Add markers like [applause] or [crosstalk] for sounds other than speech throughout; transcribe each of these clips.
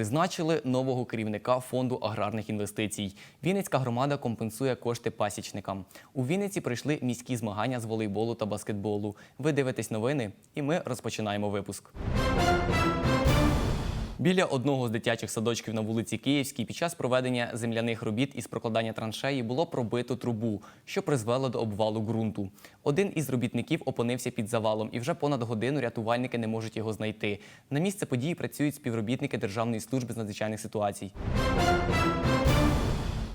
Призначили нового керівника фонду аграрних інвестицій. Вінницька громада компенсує кошти пасічникам. У Вінниці прийшли міські змагання з волейболу та баскетболу. Ви дивитесь новини, і ми розпочинаємо випуск. Біля одного з дитячих садочків на вулиці Київській під час проведення земляних робіт із прокладання траншеї було пробито трубу, що призвело до обвалу ґрунту. Один із робітників опинився під завалом, і вже понад годину рятувальники не можуть його знайти. На місце події працюють співробітники Державної служби з надзвичайних ситуацій.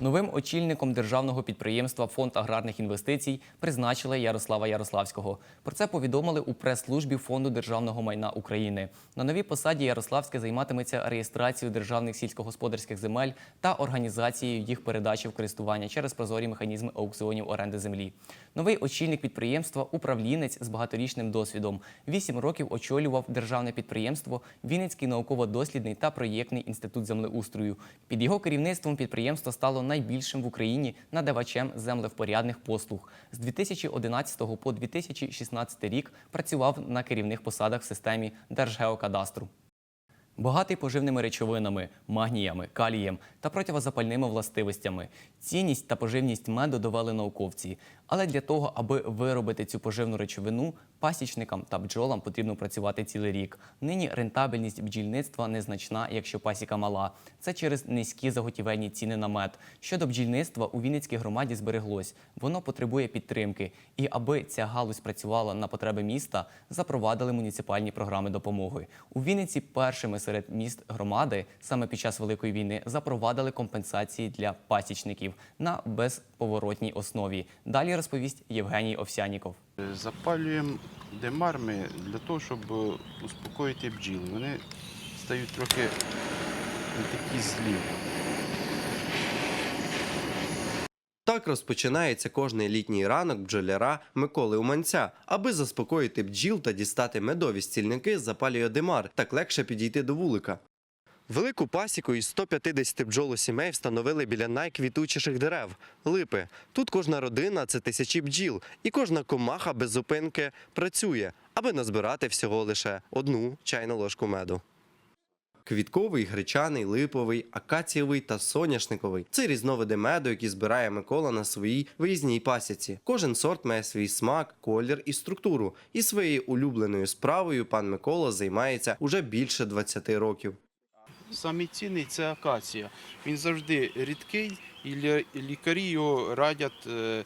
Новим очільником державного підприємства Фонд аграрних інвестицій призначили Ярослава Ярославського. Про це повідомили у прес-службі Фонду державного майна України. На новій посаді Ярославський займатиметься реєстрацією державних сільськогосподарських земель та організацією їх передачі в користування через прозорі механізми аукціонів оренди землі. Новий очільник підприємства управлінець з багаторічним досвідом. Вісім років очолював державне підприємство Вінницький науково-дослідний та проєктний інститут землеустрою. Під його керівництвом підприємство стало найбільшим в Україні надавачем землевпорядних послуг. З 2011 по 2016 рік працював на керівних посадах в системі Держгеокадастру. Багатий поживними речовинами, магніями, калієм та противозапальними властивостями. Цінність та поживність меду довели науковці. Але для того, аби виробити цю поживну речовину, пасічникам та бджолам потрібно працювати цілий рік. Нині рентабельність бджільництва незначна, якщо пасіка мала. Це через низькі заготівельні ціни на мед. Щодо бджільництва у Вінницькій громаді збереглось. Воно потребує підтримки. І аби ця галузь працювала на потреби міста, запровадили муніципальні програми допомоги. У Вінниці першими серед міст громади саме під час великої війни запровадили компенсації для пасічників на безповоротній основі. Далі розповість Євгеній Овсяніков. Запалюємо демар ми для того, щоб успокоїти бджіл. Вони стають трохи не такі злі. Так розпочинається кожний літній ранок бджоляра Миколи Уманця. Аби заспокоїти бджіл та дістати медові стільники, запалює димар, так легше підійти до вулика. Велику пасіку із 150 бджолосімей встановили біля найквітучіших дерев липи. Тут кожна родина це тисячі бджіл, і кожна комаха без зупинки працює, аби назбирати всього лише одну чайну ложку меду. Квітковий, гречаний, липовий, акацієвий та соняшниковий це різновиди меду, які збирає Микола на своїй виїзній пасіці. Кожен сорт має свій смак, колір і структуру. І своєю улюбленою справою пан Микола займається уже більше 20 років. Самий цінний це акація. Він завжди рідкий, і лікарі його радять, е,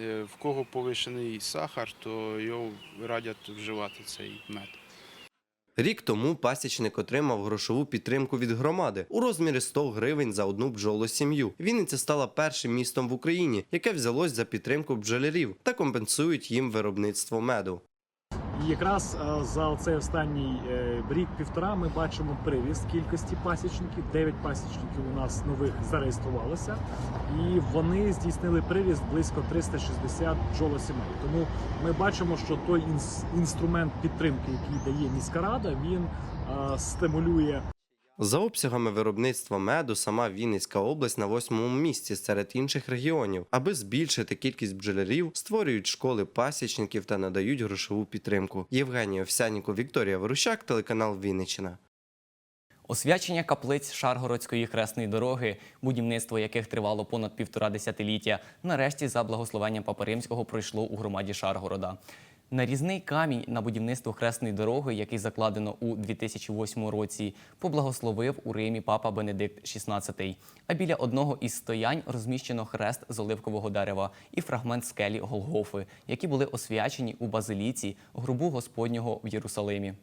е, в кого повишений сахар, то його радять вживати цей мед. Рік тому пасічник отримав грошову підтримку від громади у розмірі 100 гривень за одну бджолосім'ю. Вінниця стала першим містом в Україні, яке взялось за підтримку бджолярів та компенсують їм виробництво меду. І якраз е, за цей останній е, рік-півтора ми бачимо приріст кількості пасічників. Дев'ять пасічників у нас нових зареєструвалося, і вони здійснили приріст близько 360 бджолосімей. Тому ми бачимо, що той інс- інструмент підтримки, який дає міська рада, він е, стимулює За обсягами виробництва меду сама Вінницька область на восьмому місці серед інших регіонів. Аби збільшити кількість бджолярів, створюють школи пасічників та надають грошову підтримку. Євгеній Овсяніков, Вікторія Ворущак, телеканал Вінниччина. Освячення каплиць Шаргородської хресної дороги, будівництво яких тривало понад півтора десятиліття, нарешті за благословенням Папи Римського пройшло у громаді Шаргорода. Нарізний камінь на будівництво хресної дороги, який закладено у 2008 році, поблагословив у Римі папа Бенедикт XVI. А біля одного із стоянь розміщено хрест з оливкового дерева і фрагмент скелі Голгофи, які були освячені у базиліці гробу Господнього в Єрусалимі.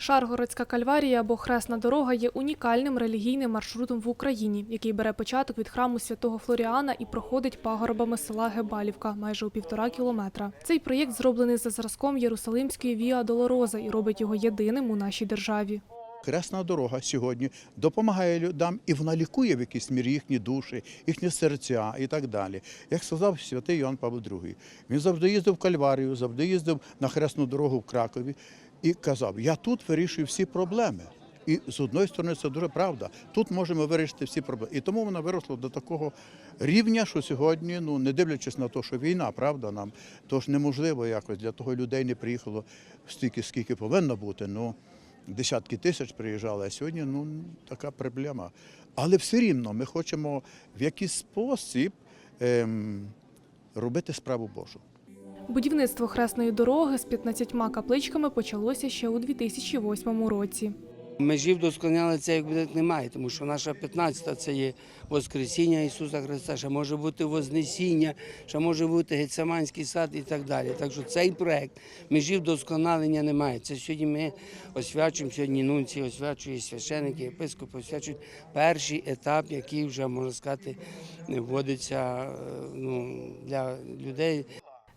Шаргородська кальварія або Хресна дорога є унікальним релігійним маршрутом в Україні, який бере початок від храму святого Флоріана і проходить пагорбами села Гебалівка майже у півтора кілометра. Цей проєкт зроблений за зразком Єрусалимської Віа Долороза і робить його єдиним у нашій державі. Хресна дорога сьогодні допомагає людям і вона лікує в якійсь мірі їхні душі, їхні серця і так далі. Як сказав святий Йоанн Павло II, він завжди їздив в Кальварію, завжди їздив на хресну дорогу в Кракові і казав: Я тут вирішую всі проблеми. І з одної сторони це дуже правда. Тут можемо вирішити всі проблеми. І тому вона виросла до такого рівня, що сьогодні, ну не дивлячись на те, що війна, правда, нам то ж неможливо якось для того людей не приїхало стільки, скільки повинно бути. Ну десятки тисяч приїжджали, а сьогодні ну, така проблема. Але все рівно ми хочемо в якийсь спосіб ем, робити справу Божу. Будівництво хресної дороги з 15 капличками почалося ще у 2008 році. Межі вдосконалення це як буде немає, тому що наша 15-та це є Воскресіння Ісуса Христа, ще може бути Вознесіння, ще може бути Гецеманський сад і так далі. Так що цей проект межі вдосконалення немає. Це сьогодні ми освячуємо, сьогодні нунці освячують священики, єпископи освячують перший етап, який вже можна сказати вводиться е, ну, для людей.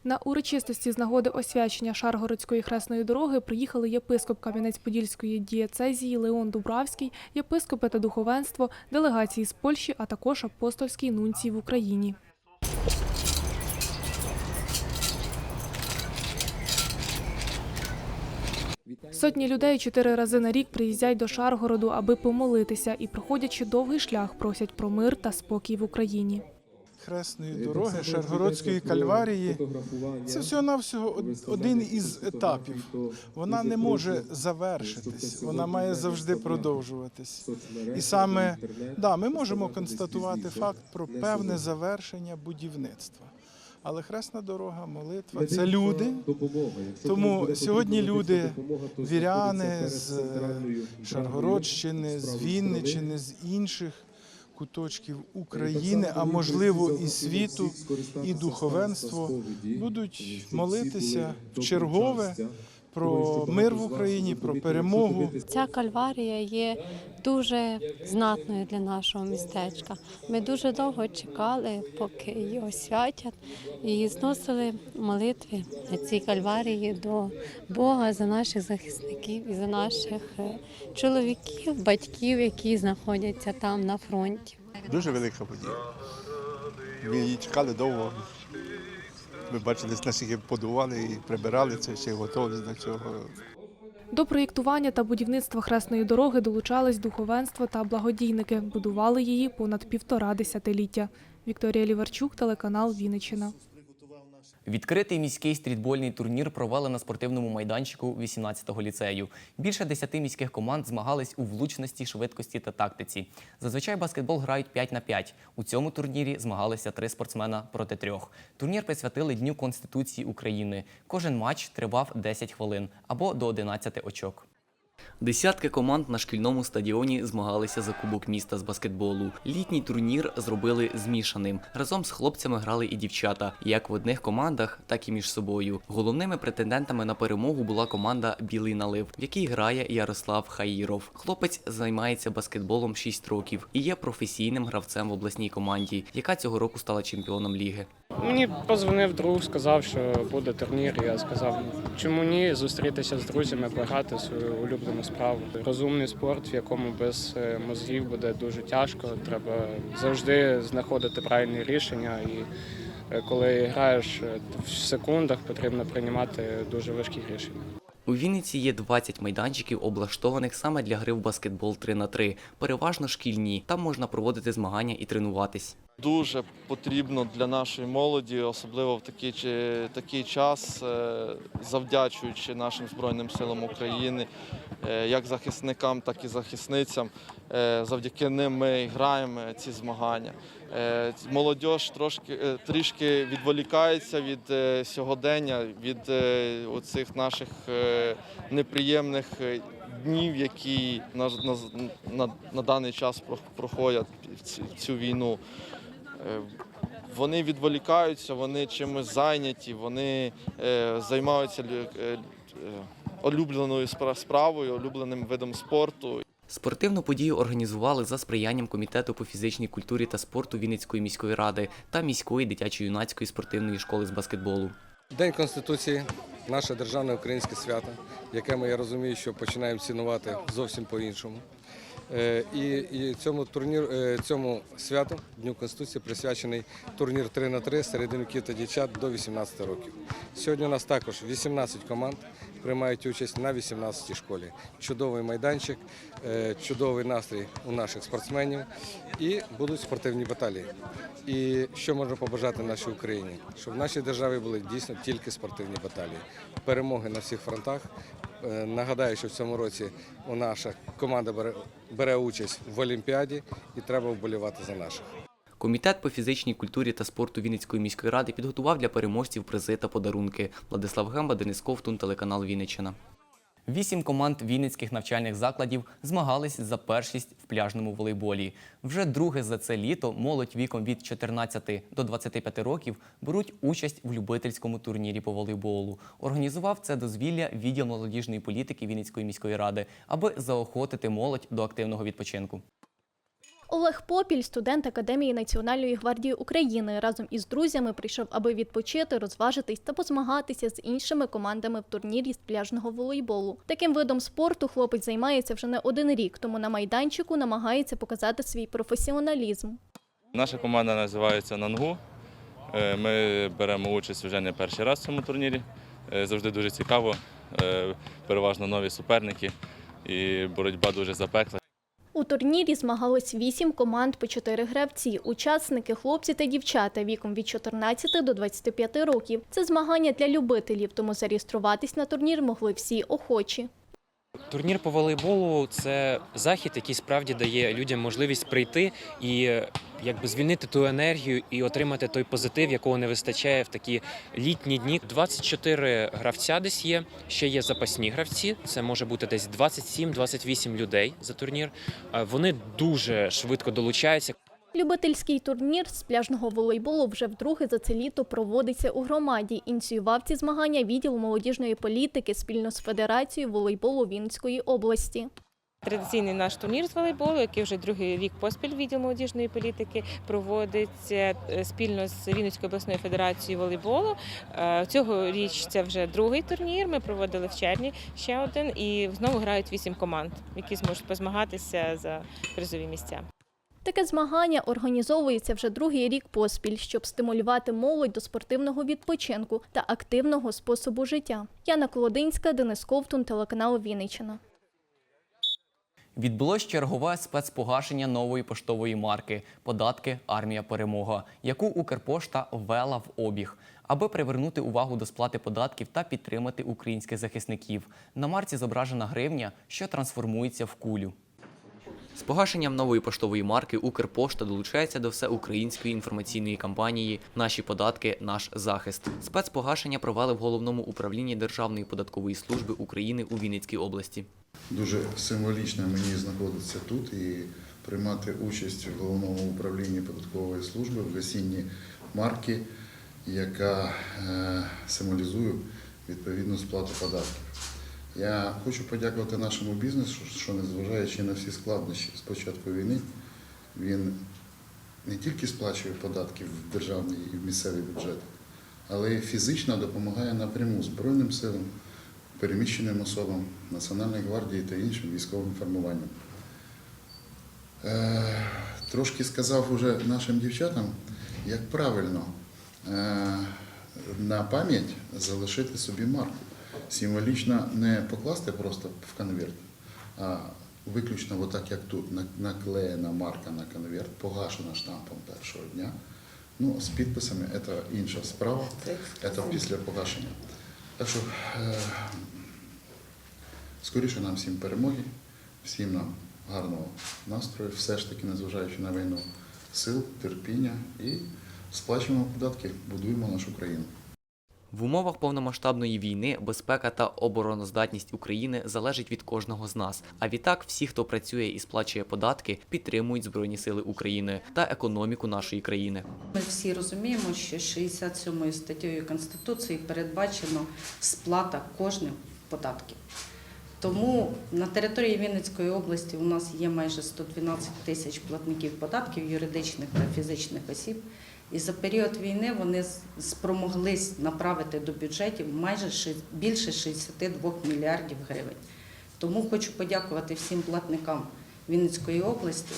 На урочистості з нагоди освячення Шаргородської хресної дороги приїхали єпископ Кам'янець-Подільської дієцезії Леон Дубравський, єпископи та духовенство, делегації з Польщі, а також апостольський нунцій в Україні. Сотні людей чотири рази на рік приїздять до Шаргороду, аби помолитися, і проходячи довгий шлях, просять про мир та спокій в Україні. Хресної дороги Шаргородської кальварії. Це всього-навсього од- один із етапів. Вона не може завершитись, вона має завжди продовжуватись. І саме да, ми можемо констатувати факт про певне завершення будівництва. Але хресна дорога, молитва це люди. Тому сьогодні люди, віряни з е, Шаргородщини, з Вінничини, з інших куточків України, а можливо і світу, і духовенство будуть молитися в чергове про мир в Україні, про перемогу. Ця кальварія є дуже знатною для нашого містечка. Ми дуже довго чекали, поки її освятять, і зносили молитви на цій кальварії до Бога за наших захисників і за наших е, чоловіків, батьків, які знаходяться там на фронті. Дуже велика подія. Ми її чекали довго. Ми бачили, наскільки подували і прибирали це, ще готові до цього. До проєктування та будівництва хресної дороги долучались духовенство та благодійники. Будували її понад півтора десятиліття. Вікторія Ліварчук, телеканал Вінниччина. Відкритий міський стрітбольний турнір провели на спортивному майданчику 18-го ліцею. Більше десяти міських команд змагались у влучності, швидкості та тактиці. Зазвичай баскетбол грають 5 на 5. У цьому турнірі змагалися три спортсмена проти трьох. Турнір присвятили Дню Конституції України. Кожен матч тривав 10 хвилин або до 11 очок. Десятки команд на шкільному стадіоні змагалися за кубок міста з баскетболу. Літній турнір зробили змішаним. Разом з хлопцями грали і дівчата, як в одних командах, так і між собою. Головними претендентами на перемогу була команда Білий налив, в якій грає Ярослав Хаїров. Хлопець займається баскетболом 6 років і є професійним гравцем в обласній команді, яка цього року стала чемпіоном ліги. Мені позвонив друг, сказав, що буде турнір. Я сказав, чому ні, зустрітися з друзями, пограти свою улюблену справу. Розумний спорт, в якому без е, мозгів буде дуже тяжко. Треба завжди знаходити правильні рішення. І е, коли граєш е, в секундах, потрібно приймати дуже важкі рішення. У Вінниці є 20 майданчиків, облаштованих саме для гри в баскетбол 3 на 3 переважно шкільні. Там можна проводити змагання і тренуватись. Дуже потрібно для нашої молоді, особливо в такий, такий час, е, завдячуючи нашим Збройним силам України, е, як захисникам, так і захисницям. Е, Завдяки ним ми граємо ці змагання. Молодь трошки трішки відволікається від сьогодення, від оцих наших неприємних днів, які на, на, на, на даний час про- проходять цю війну. Е, Вони відволікаються, вони чимось зайняті, вони е, займаються е, улюбленою спра- справою, улюбленим видом спорту. Спортивну подію організували за сприянням комітету по фізичній культурі та спорту Вінницької міської ради та міської дитячо-юнацької спортивної школи з баскетболу. День Конституції наше державне українське свято, яке ми, я розумію, що починаємо цінувати зовсім по-іншому. Е, І, і цьому турнір, е, цьому святу Дню Конституції присвячений турнір 3 на 3 серед юнаків та дівчат до 18 років. Сьогодні у нас також 18 команд приймають участь на 18 школі. Чудовий майданчик, е, чудовий настрій у наших спортсменів і будуть спортивні баталії. І що можна побажати нашій Україні? Щоб в нашій державі були дійсно тільки спортивні баталії. Перемоги на всіх фронтах. Е, Нагадаю, що в цьому році у наша команда бере, бере участь в Олімпіаді і треба вболівати за наших. Комітет по фізичній культурі та спорту Вінницької міської ради підготував для переможців призи та подарунки. Владислав Гемба, Денис Ковтун, телеканал Вінниччина. Вісім команд вінницьких навчальних закладів змагались за першість в пляжному волейболі. Вже друге за це літо молодь віком від 14 до 25 років беруть участь в любительському турнірі по волейболу. Організував це дозвілля відділ молодіжної політики Вінницької міської ради, аби заохотити молодь до активного відпочинку. Олег Попіль, студент Академії Національної гвардії України, разом із друзями прийшов, аби відпочити, розважитись та позмагатися з іншими командами в турнірі з пляжного волейболу. Таким видом спорту хлопець займається вже не один рік, тому на майданчику намагається показати свій професіоналізм. Наша команда називається Нангу. Е, Ми беремо участь вже не перший раз в цьому турнірі. Е, Завжди дуже цікаво. Е, Переважно нові суперники і боротьба дуже запекла. Турнірі змагалось вісім команд по чотири гравці. Учасники хлопці та дівчата віком від 14 до 25 років. Це змагання для любителів, тому зареєструватись на турнір могли всі охочі. Турнір по волейболу це захід, який справді дає людям можливість прийти і якби звільнити ту енергію і отримати той позитив, якого не вистачає в такі літні дні. 24 гравця десь є. Ще є запасні гравці. Це може бути десь 27-28 людей за турнір. Вони дуже швидко долучаються. Любительський турнір з пляжного волейболу вже вдруге за це літо проводиться у громаді. Ініціював ці змагання відділ молодіжної політики спільно з Федерацією волейболу Вінницької області. Традиційний наш турнір з волейболу, який вже другий рік поспіль відділ молодіжної політики проводиться е, спільно з Вінницькою обласною федерацією волейболу. Е, Цього річ це вже другий турнір. Ми проводили в червні ще один, і знову грають вісім команд, які зможуть позмагатися за призові місця. Таке змагання організовується вже другий рік поспіль, щоб стимулювати молодь до спортивного відпочинку та активного способу життя. Яна Колодинська, Денис Ковтун, телеканал Вінниччина. Відбулось чергове спецпогашення нової поштової марки Податки Армія Перемога, яку Укрпошта ввела в обіг, аби привернути увагу до сплати податків та підтримати українських захисників. На марці зображена гривня, що трансформується в кулю. З погашенням нової поштової марки Укрпошта долучається до всеукраїнської інформаційної кампанії Наші податки, наш захист. Спецпогашення провели в головному управлінні Державної податкової служби України у Вінницькій області. Дуже символічно мені знаходитися тут і приймати участь в головному управлінні податкової служби в гасінні марки, яка е, символізує відповідну сплату податків. Я хочу подякувати нашому бізнесу, що незважаючи на всі складнощі з початку війни, він не тільки сплачує податки в державний і в місцевий бюджет, але й фізично допомагає напряму Збройним силам, переміщеним особам, Національної гвардії та іншим військовим формуванням. Е, Трошки сказав уже нашим дівчатам, як правильно е, на пам'ять залишити собі марку. Символічно не покласти просто в конверт, а виключно отак, як тут, наклеєна марка на конверт, погашена штампом першого дня. Ну, з підписами це інша справа, це після погашення. Так що е, скоріше нам всім перемоги, всім нам гарного настрою, все ж таки, незважаючи на війну, сил, терпіння і сплачуємо податки, будуємо нашу країну. В умовах повномасштабної війни безпека та обороноздатність України залежить від кожного з нас. А відтак, всі, хто працює і сплачує податки, підтримують Збройні Сили України та економіку нашої країни. Ми всі розуміємо, що 67 статтею Конституції передбачено сплата кожним податків. Тому на території Вінницької області у нас є майже 112 тисяч платників податків юридичних та фізичних осіб. І за період війни вони спромоглись направити до бюджетів майже більше 62 мільярдів гривень. Тому хочу подякувати всім платникам Вінницької області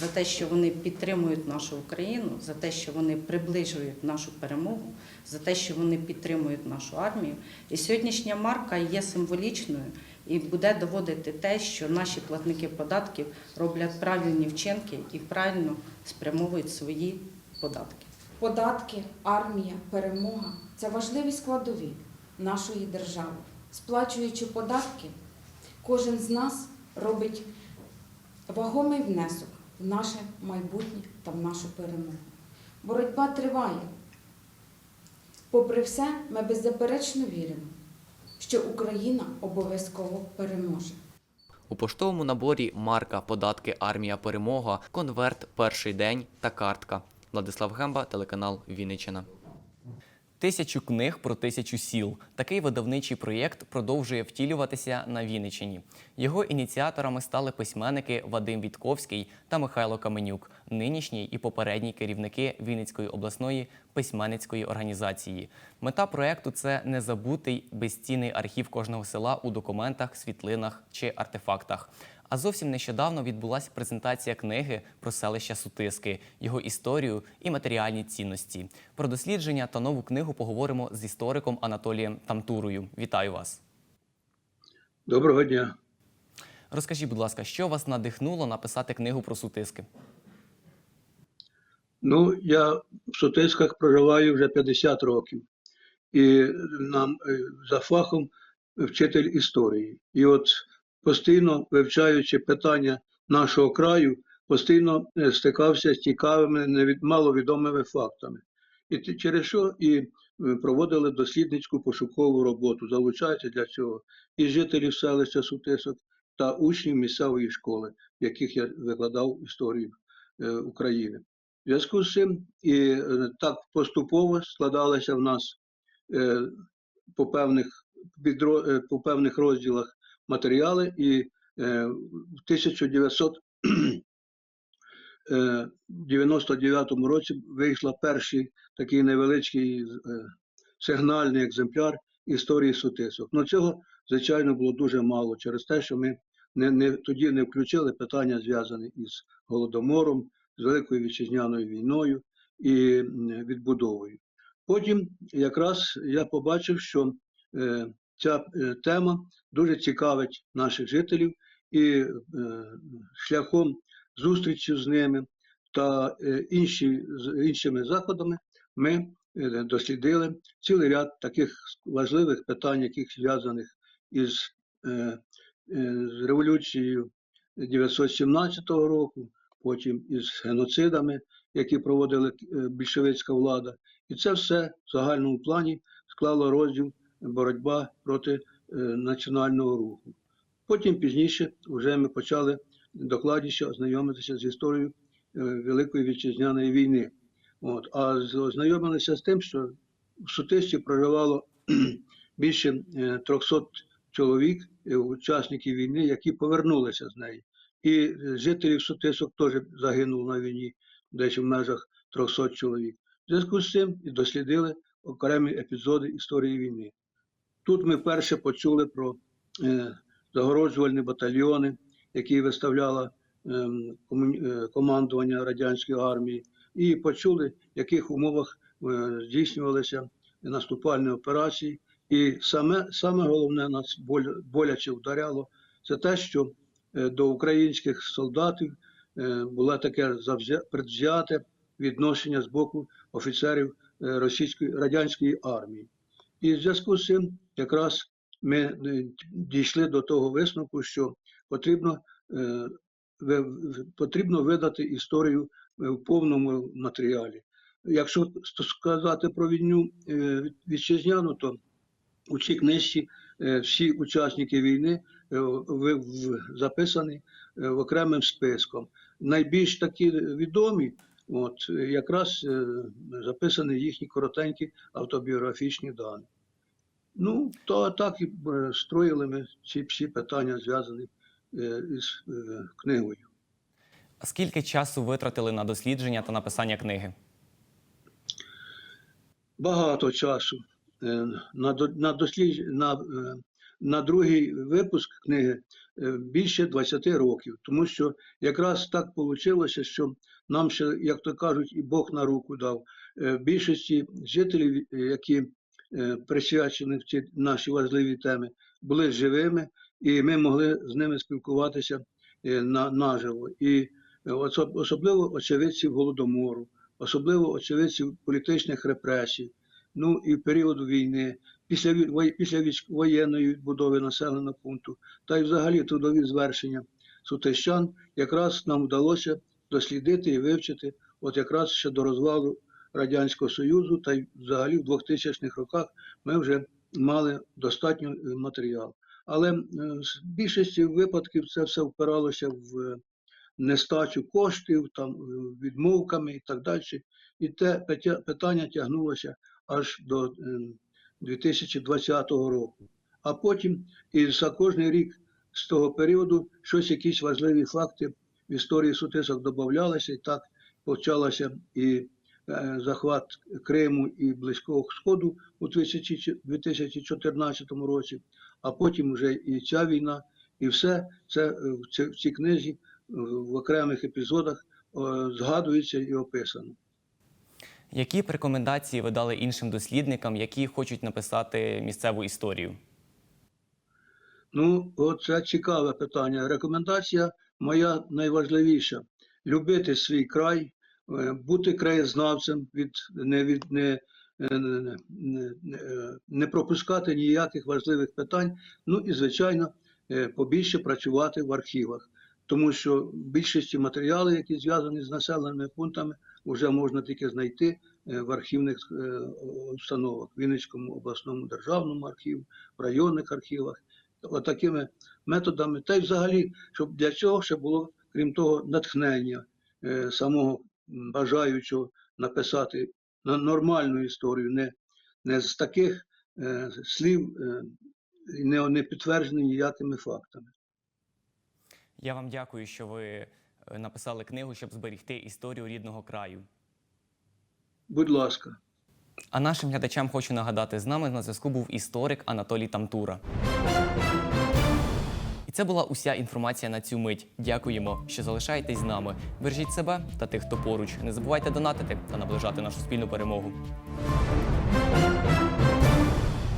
за те, що вони підтримують нашу Україну, за те, що вони приближують нашу перемогу, за те, що вони підтримують нашу армію. І сьогоднішня марка є символічною і буде доводити те, що наші платники податків роблять правильні вчинки і правильно спрямовують свої податки. Податки, армія, перемога це важливі складові нашої держави. Сплачуючи податки, кожен з нас робить вагомий внесок в наше майбутнє та в нашу перемогу. Боротьба триває. Попри все, ми беззаперечно віримо, що Україна обов'язково переможе. У поштовому наборі марка, податки, армія, перемога, конверт, перший день та картка. Владислав Гемба, телеканал Вінниччина. Тисячу книг про тисячу сіл. Такий видавничий проєкт продовжує втілюватися на Вінниччині. Його ініціаторами стали письменники Вадим Вітковський та Михайло Каменюк, нинішні і попередні керівники Вінницької обласної письменницької організації. Мета проєкту це незабутий безцінний архів кожного села у документах, світлинах чи артефактах. А зовсім нещодавно відбулася презентація книги про селище Сутиски, його історію і матеріальні цінності. Про дослідження та нову книгу поговоримо з істориком Анатолієм Тамтурою. Вітаю вас! Доброго дня. Розкажіть, будь ласка, що вас надихнуло написати книгу про Сутиски? Ну, я в Сутисках проживаю вже 50 років. І нам е, за фахом вчитель історії. І от постійно вивчаючи питання нашого краю, постійно е, стикався з цікавими, маловідомими фактами. І через що і е, проводили дослідницьку пошукову роботу, залучаючи для цього і жителів селища Сутисок та учнів місцевої школи, в яких я викладав історію е, України. В зв'язку з цим і так поступово складалися в нас по певних, по певних розділах матеріали, і е, в 1999 році вийшла перший такий невеличкий е, сигнальний екземпляр історії сутисок. Ну цього, звичайно, було дуже мало через те, що ми не, не, тоді не включили питання, зв'язані із голодомором, з Великою вітчизняною війною і відбудовою. Потім якраз я побачив, що е, ця е, тема дуже цікавить наших жителів, і е, шляхом зустрічі з ними та е, інші, іншими заходами ми дослідили цілий ряд таких важливих питань, яких зв'язаних із з революцією 1917 року, потім із геноцидами, які проводила більшовицька влада. І це все в загальному плані склало розділ боротьба проти е, національного руху. Потім пізніше вже ми почали докладніше ознайомитися з історією е, Великої вітчизняної війни. От. А ознайомилися з тим, що в Сутисті проживало [clears throat] більше е, 300 чоловік, е, учасників війни, які повернулися з неї. І жителів Сутисок теж загинуло на війні, десь в межах 300 чоловік. В зв'язку з цим і дослідили окремі епізоди історії війни. Тут ми вперше почули про е, загороджувальні батальйони, які виставляло ем, комуні- е, командування радянської армії, і почули, в яких умовах е, здійснювалися наступальні операції. І саме, саме головне нас боляче вдаряло, це те, що до українських солдатів було таке предвзяте відношення з боку офіцерів російської радянської армії. І в зв'язку з цим якраз ми е, дійшли до того висновку, що потрібно, е, потрібно видати історію е, в повному матеріалі. Якщо сказати про війну вітчизняну, то у цій книжці всі учасники війни записані в окремим списком. Найбільш такі відомі, от е, якраз е, записані їхні коротенькі автобіографічні дані. Ну, то так і е, строїли ми ці всі питання, зв'язані із книгою. А Скільки часу витратили на дослідження та написання книги? Багато часу на, на, дослідж... на на другий випуск книги е, більше 20 років, тому що якраз так вийшло, що нам ще, як то кажуть, і Бог на руку дав. Е, Більшості жителів, які е, присвячені в ці наші важливі теми, були живими, і ми могли з ними спілкуватися на, наживо. І особливо очевидців голодомору, особливо очевидців політичних репресій, ну і в періоду війни, після, після воєнної відбудови населеного пункту, та й взагалі трудові звершення сутищан, якраз нам вдалося дослідити і вивчити, от якраз ще до розвалу Радянського Союзу, та й взагалі в 2000-х роках ми вже мали достатньо е, матеріалу. Але е, з більшості випадків це все впиралося в е, нестачу коштів, там відмовками і так далі. І те питання тягнулося аж до е, 2020 року. А потім і за кожний рік з того періоду щось, якісь важливі факти в історії сутисок додавалися, і так почалося і е, захват Криму і Близького Сходу у 2014 році, а потім вже і ця війна, і все це в цій книзі в окремих епізодах е, згадується і описано. Які б рекомендації ви дали іншим дослідникам, які хочуть написати місцеву історію? Ну, це цікаве питання. Рекомендація моя найважливіша: любити свій край, е, бути краєзнавцем, від не від не, е, не, не, не- пропускати ніяких важливих питань. Ну і звичайно, е, побільше працювати в архівах, тому що в більшості матеріали, які зв'язані з населеними пунктами, вже можна тільки знайти е, в архівних е, установах, Вінницькому обласному державному архіві, в районних архівах отакими методами. Та й взагалі, щоб для цього ще було, крім того, натхнення е, самого бажаючого написати на нормальну історію, не, не з таких слів, не, підтверджені ніякими фактами. Я вам дякую, що ви написали книгу, щоб зберегти історію рідного краю. Будь ласка. А нашим глядачам хочу нагадати, з нами на зв'язку був історик Анатолій Тамтура. І це була уся інформація на цю мить. Дякуємо, що залишаєтесь з нами. Бережіть себе та тих, хто поруч. Не забувайте донатити та наближати нашу спільну перемогу.